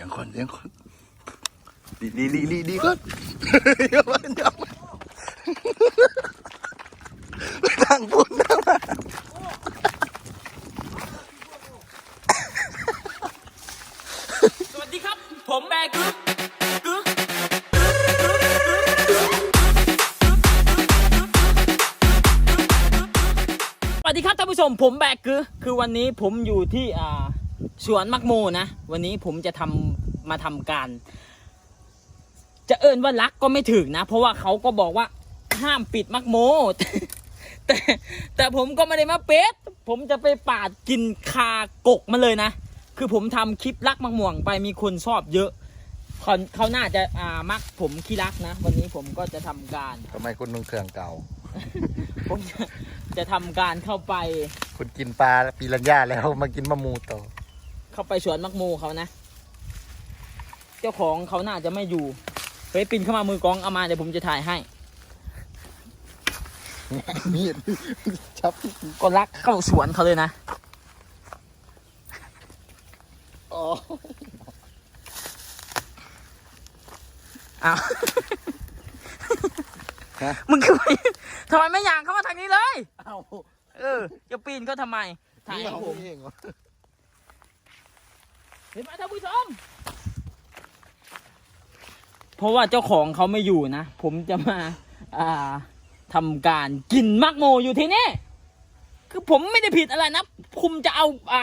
สียงคนเสียงคนดีดีดีดีดีก่อนเดี๋ยวมันเดี๋ยวมันไปทางปุ่นนะมาสวัสดีครับ ผมแบกึ๊กกึ๊กสวัสดีครับท่านผู้ชมผมแบกคือคือวันนี้ผมอยู่ที่อ่า สวนมักโมนะ วันนี้ผมจะทำมาทำการ จะเอินว่ารักก็ไม่ถึงนะ เพราะว่าเขาก็บอกว่าห้ามปิดมักโม แต่แต่ผมก็ไม่ได้มาเป็ดผมจะไปปาดกินคากกมาเลยนะ คือผมทำคลิปรักมักม่วงไปมีคนชอบเยอะเขาเขาน่าจะอ่ามักผมขี้รักนะ วันนี้ผมก็จะทำการทำไมคุณนุ่งเครื่องเก่า ผมจะจะทำการเข้าไป คุณกินปลาปีรัญญาแล้วมากินมะมูต่อ เข้าไปสวนมักโมเขานะ เจ้าของเขาน่าจะไม่อยู่เฮ้ยปินเข้ามามือกองเอามาเดี๋ยวผมจะถ่ายให้ มีดชับก็รักเข้าสวนเขาเลยนะอ๋ออ้าวฮะมึงคือไปทำไมไม่อยางเข้ามาทางนี้เลย เอ้าเออจะปีนเขาทำไมถ่ายนี่ให้เอาผม เองเหรอเห็นไหมท่านผู้ชม เพราะว่าเจ้าของเขาไม่อยู่นะ ผมจะมา อ่าทำการกินมักโมอยู่ที่นี่ คือผมไม่ได้ผิดอะไรนะ คุณจะเอาอ่า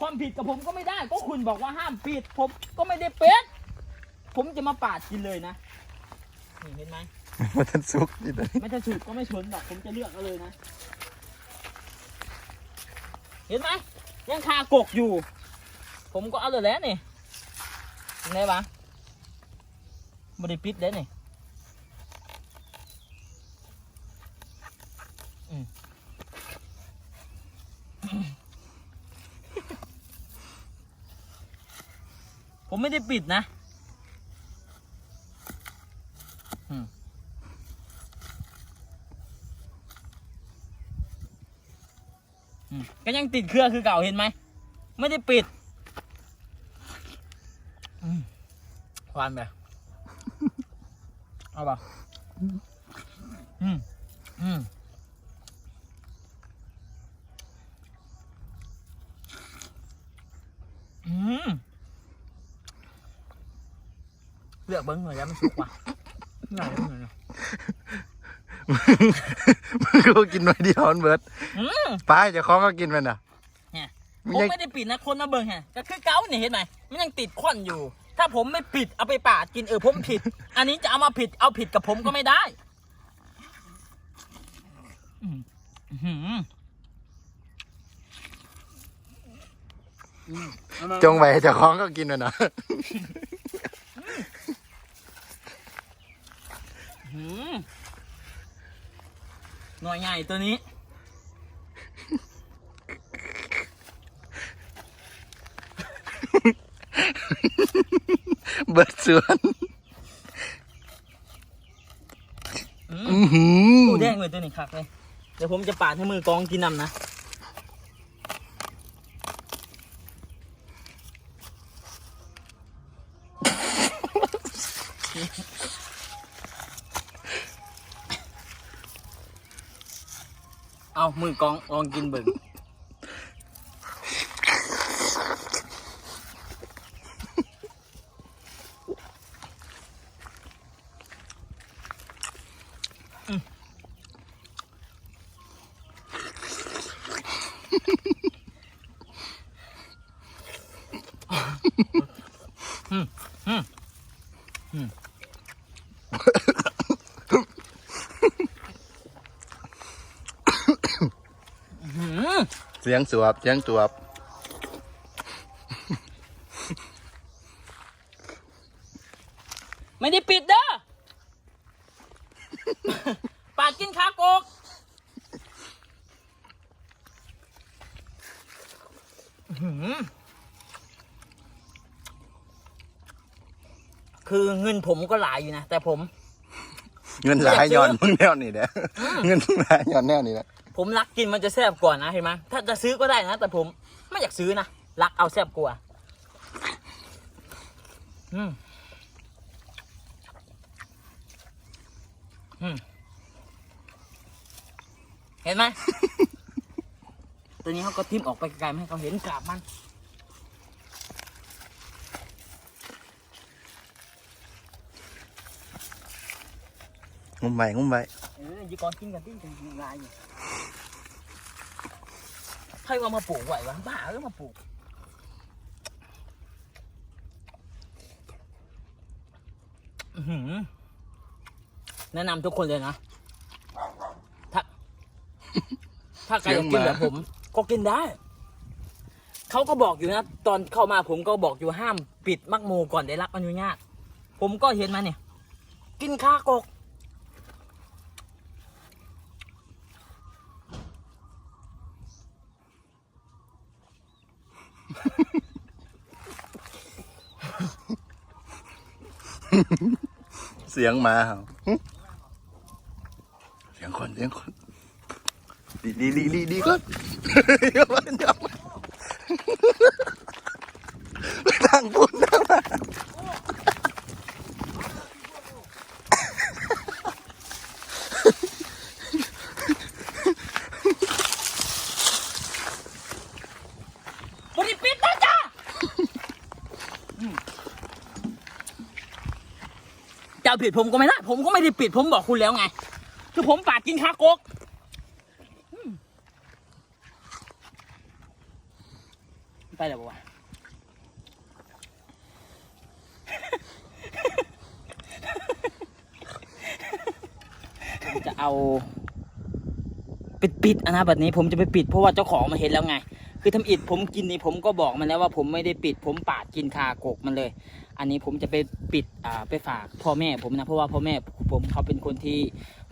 ความผิดกับผมก็ไม่ได้ ก็คุณบอกว่าห้ามปิด ผมก็ไม่ได้เป็ดผมจะมาปาดกินเลยนะ นี่เห็นไหมมันทันซุกนี่เลยไม่ถ้าฉุดก็ไม่ชนหรอกผมจะเลือกเอาเลยนะ เห็นไหมยังคากกอยู่ ผมก็เอาเลยแล้วนี่ยังไงวะบริปิดได้นี่ผมไม่ได้ปิดนะก็ยังติดเครื่องคือเก่าเห็นไหม ไม่ได้ปิดอืม หวานไปเอาเปล่าอืมอืมอืมเลือกเบิ้งหน่อยแล้วมันสุกว่ะง่ายเลยนะมึงก็กินหน่อยเดียวมันเบิดอืมปลาเจะคล้าของก็กินมันอะ เนี่ยมันผมยังไม่ได้ปิดนะคนนะเบิ้งฮะก็คือเก้าเนี่ยเห็นไหมมันยังติดควันอยู่ ถ้าผมไม่ปิดเอาไปปาดกินเออผมผิด อันนี้จะเอามาผิดเอาผิดกับผมก็ไม่ได้อืมอื้อหือจงไว้ให้เจะคล้าของก็กินมันอะหืมหน่อยใหญ่ตัวนี้ เบิดสวนอืมอื้อหือ ตู้แดงเลยตัวนี้คักเลย เดี๋ยวผมจะปาดให้มือกองกินนำนะเอามือกองลองกินเบิ่ง เสียงสวบเสียงสวบไม่ได้ปิดเด้อ ปาดกินขากกอื้อหือ คือเงินผมก็หลายอยู่นะแต่ผม เงินหลายย้อนมึงแนวนี่แหละเงินหลายย้อนแนวนี่แหละผมรักกินมันจะแซ่บกว่านะเห็นไหมถ้าจะซื้อก็ได้นะ แต่ผมไม่อยากซื้อนะรักเอาแซ่บกว่าอืมอืมเห็นไหมตัวนี้เขาก็ทิ่มออกไปไกลๆไม่ให้เขาเห็นกราบมัน งุ้มไปงุ้มไปเออยีกอนกินกันติ้งกันลายอยู่ใครว่ามาปลูกไหววะบ้าเออมาปลูกอื้อหือแนะนำทุกคนเลยนะ ถ้า ถ้าใครอยากกินแบบผม ก็กินได้ เขาก็บอกอยู่นะ ตอนเข้ามาผมก็บอกอยู่ห้าม ปิดมักโมก่อนได้รับอนุญาต ผมก็เห็นมาเนี่ย กินข้ากก เสียงมาเห่าหึเสียงคนเสียงคนดีดีดีดีดีก่อนเดี๋ยวมันเดี๋ยวมันไปทางพุ่นนะมา บริปิดนะจ้าจะ เอาผิดผมก็ไม่ได้ ผมก็ไม่ได้ปิดผมบอกคุณแล้วไง คือผมปาดกินคากกไปแล้ววะจะเอา ปิดปิดๆอนะแบบนี้ผมจะไปปิดเพราะว่าเจ้าของมาเห็นแล้วไง คือทำอิดผมกินนี่ผมก็บอกมันแล้วว่าผมไม่ได้ปิด ผมปาดกินคากกมันเลย อันนี้ผมจะไปปิดอ่าไปฝากพ่อแม่ผมนะเพราะว่าพ่อแม่ผมเขาเป็นคนที่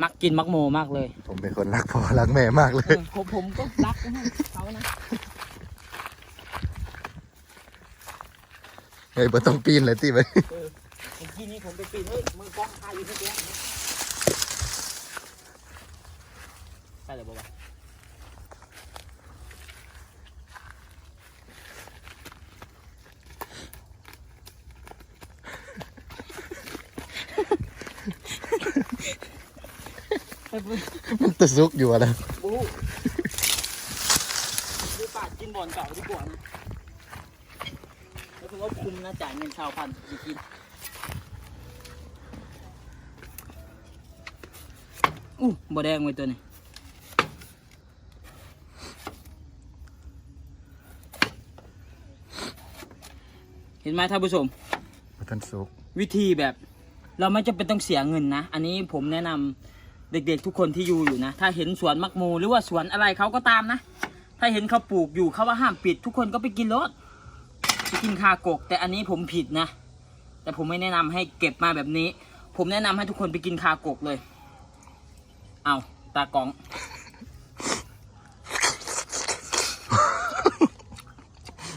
มักกินมักโมมากเลย ผมเป็นคนรักพ่อรักแม่มากเลเอยอผมผมก็รักนะเขานะเฮ้ยบ่ต้องปีนเลยที่ไปเออเมื่อกี้นี้ผมไปปิดเฮ้ยมือกล้องคาอยู่ที่เนี้ยใช่เลยบอกว่า มันตะซุกอยู่อะนะบูดูปาดกินบ่อนเก่าดีกว่านะแล้วคุณก็คุมนะจ่ายเงินชาวพันธุ์กินอู้บ่แดงไว้ตัวนี้เห็นไหมท่านผู้ชมบ่ทันซุก วิธีแบบ เราไม่จำเป็นต้องเสียเงินนะ อันนี้ผมแนะนำ เด็กๆ ทุกคนที่อยู่อยู่นะ ถ้าเห็นสวนมักโมหรือว่าสวนอะไรเขาก็ตามนะ ถ้าเห็นเขาปลูกอยู่เขาว่าห้ามปิด ทุกคนก็ไปกินรถไปกินคากก แต่อันนี้ผมผิดนะ แต่ผมไม่แนะนำให้เก็บมาแบบนี้ ผมแนะนำให้ทุกคนไปกินคากกเลย เอาตากล้อง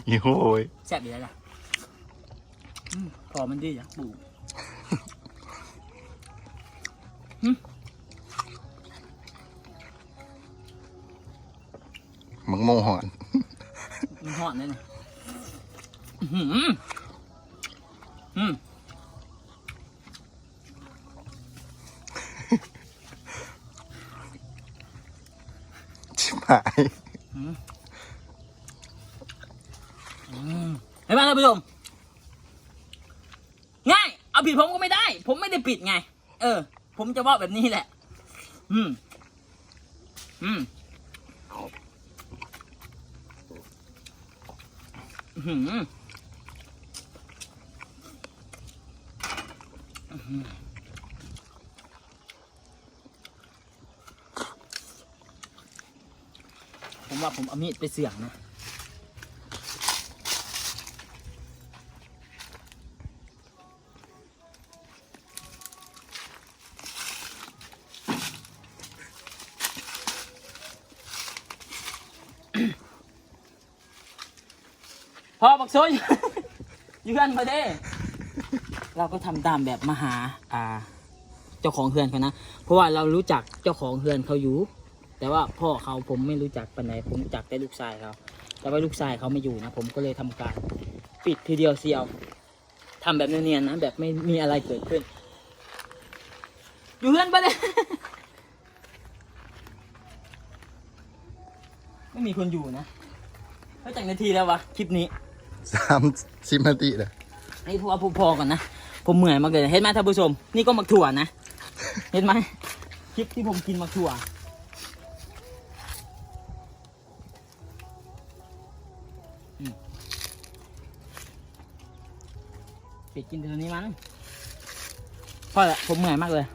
อีโห้ยแซ่บดีแล้วล่ะอืมพอมันดีอะปลูก มังโมหอนมันหอนเลยเนี่ยอื้อหืออืมชิบหายเห็นไหมท่านผู้ชมง่าย เอาผิดผมก็ไม่ได้ ผมไม่ได้ปิดไง เออ ผมจะว่าแบบนี้แหละ อืม อืมอื้อ หือผมว่าผมเอามีดไปเสี่ยงนะ อบักโซยเยือนมาเด้เราก็ทำตามแบบมาหาอ่า เจ้าของเฮือนเขานะ เพราะว่าเรารู้จักเจ้าของเฮือนเขาอยู่ แต่ว่าพ่อเขาผมไม่รู้จักปานไหนผมรู้จักแต่ลูกชายเขาแต่ว่าลูกชายเขาไม่อยู่นะ ผมก็เลยทำการปิดทีเดียวเสียวททำแบบเนียนๆนะแบบไม่มีอะไรเกิดขึ้น อยู่เพื่อนปะเนี่ยไม่มีคนอยู่นะเฮ้ยจากนาทีแล้ววะคลิปนี้ สามสิบนาทีเลยนี่พอพอๆก่อนนะ ผมเหนื่อยมากเลยเห็นไหมท่านผู้ชม นี่ก็มักถั่วนะ เห็นไหมคลิปที่ผมกินมักถั่วเป็ดกินตัวนี้มั้งพ่อละผมเหนื่อยมากเลย